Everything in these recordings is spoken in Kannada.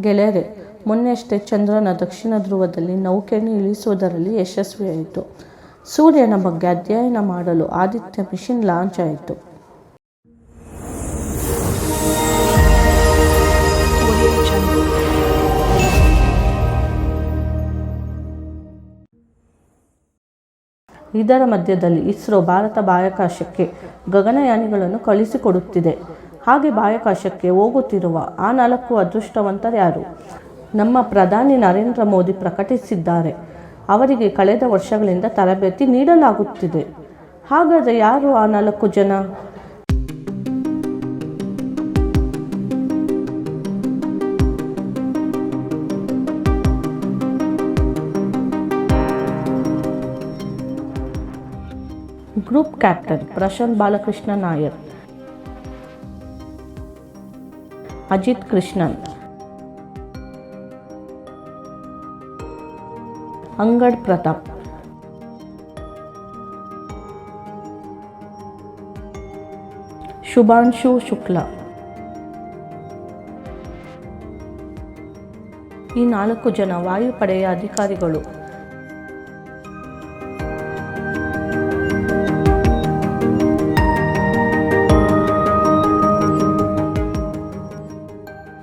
ಗೆಳೆಯರೆ ಮೊನ್ನೆಯಷ್ಟೇ ಚಂದ್ರನ ದಕ್ಷಿಣ ಧ್ರುವದಲ್ಲಿ ನೌಕೆಯನ್ನು ಇಳಿಸುವುದರಲ್ಲಿ ಯಶಸ್ವಿಯಾಯಿತು. ಸೂರ್ಯನ ಬಗ್ಗೆ ಅಧ್ಯಯನ ಮಾಡಲು ಆದಿತ್ಯ ಮಿಷನ್ ಲಾಂಚ್ ಆಯಿತು. ಇದರ ಮಧ್ಯದಲ್ಲಿ ಇಸ್ರೋ ಭಾರತ ಬಾಹ್ಯಾಕಾಶಕ್ಕೆ ಗಗನಯಾನಿಗಳನ್ನು ಕಳುಹಿಸಿಕೊಡುತ್ತಿದೆ ಹಾಗೆ ಬಾಹ್ಯಾಕಾಶಕ್ಕೆ ಹೋಗುತ್ತಿರುವ ಆ ನಾಲ್ಕು ಅದೃಷ್ಟವಂತರ್ಯಾರು ನಮ್ಮ ಪ್ರಧಾನಿ ನರೇಂದ್ರ ಮೋದಿ ಪ್ರಕಟಿಸಿದ್ದಾರೆ. ಅವರಿಗೆ ಕಳೆದ ವರ್ಷಗಳಿಂದ ತರಬೇತಿ ನೀಡಲಾಗುತ್ತಿದೆ. ಹಾಗಾದರೆ ಯಾರು ಆ ನಾಲ್ಕು ಜನ? Group captain Prashanth Balakrishna Nair Ajit Krishnan. ಅಂಗಡ್ Pratap. Shubhanshu Shukla. ಈ ನಾಲ್ಕು ಜನ ವಾಯುಪಡೆಯ ಅಧಿಕಾರಿಗಳು.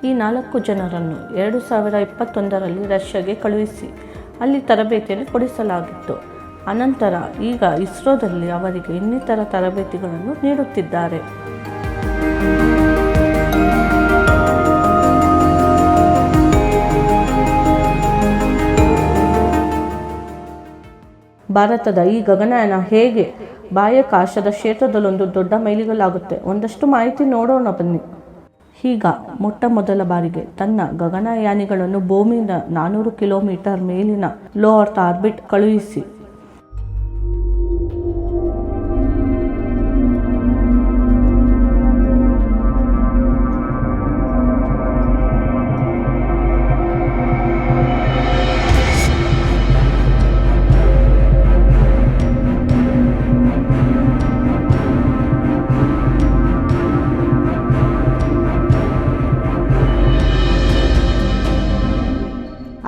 ಈ ನಾಲ್ಕು ಜನರನ್ನು ಎರಡು ಸಾವಿರ ಇಪ್ಪತ್ತೊಂದರಲ್ಲಿ ರಷ್ಯಾಗೆ ಕಳುಹಿಸಿ ಅಲ್ಲಿ ತರಬೇತಿಯನ್ನು ಕೊಡಿಸಲಾಗಿತ್ತು. ಅನಂತರ ಈಗ ಇಸ್ರೋದಲ್ಲಿ ಅವರಿಗೆ ಇನ್ನಿತರ ತರಬೇತಿಗಳನ್ನು ನೀಡುತ್ತಿದ್ದಾರೆ. ಭಾರತದ ಈ ಗಗನಯಾನ ಹೇಗೆ ಬಾಹ್ಯಾಕಾಶದ ಕ್ಷೇತ್ರದಲ್ಲೊಂದು ದೊಡ್ಡ ಮೈಲಿಗಲಾಗುತ್ತೆ ಒಂದಷ್ಟು ಮಾಹಿತಿ ನೋಡೋಣ ಬನ್ನಿ. ಈಗ ಮೊಟ್ಟ ಮೊದಲ ಬಾರಿಗೆ ತನ್ನ ಗಗನಯಾನಿಗಳನ್ನು ಭೂಮಿಯಿಂದ ನಾನೂರು ಕಿಲೋಮೀಟರ್ ಮೇಲಿನ ಲೋ ಅರ್ತ್ ಆರ್ಬಿಟ್ ಕಳುಹಿಸಿ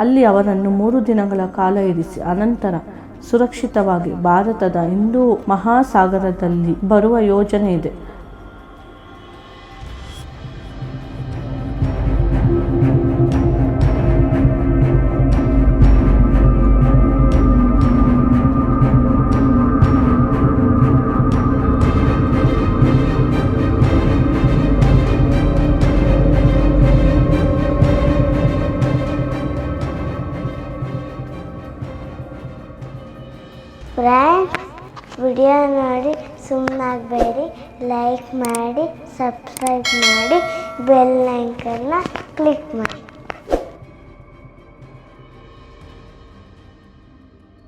ಅಲ್ಲಿ ಅವರನ್ನು ಮೂರು ದಿನಗಳ ಕಾಲ ಇರಿಸಿ ಅನಂತರ ಸುರಕ್ಷಿತವಾಗಿ ಭಾರತದ ಹಿಂದೂ ಮಹಾಸಾಗರದಲ್ಲಿ ಬರುವ ಯೋಜನೆ ಇದೆ. ಫ್ರೆಂಡ್ಸ್ ವಿಡಿಯೋ ನೋಡಿ ಸುಮ್ಮನಾಗಬೇಡಿ ಲೈಕ್ ಮಾಡಿ ಸಬ್ಸ್ಕ್ರೈಬ್ ಮಾಡಿ ಬೆಲ್ ಐಕನ್ನ ಕ್ಲಿಕ್ ಮಾಡಿ.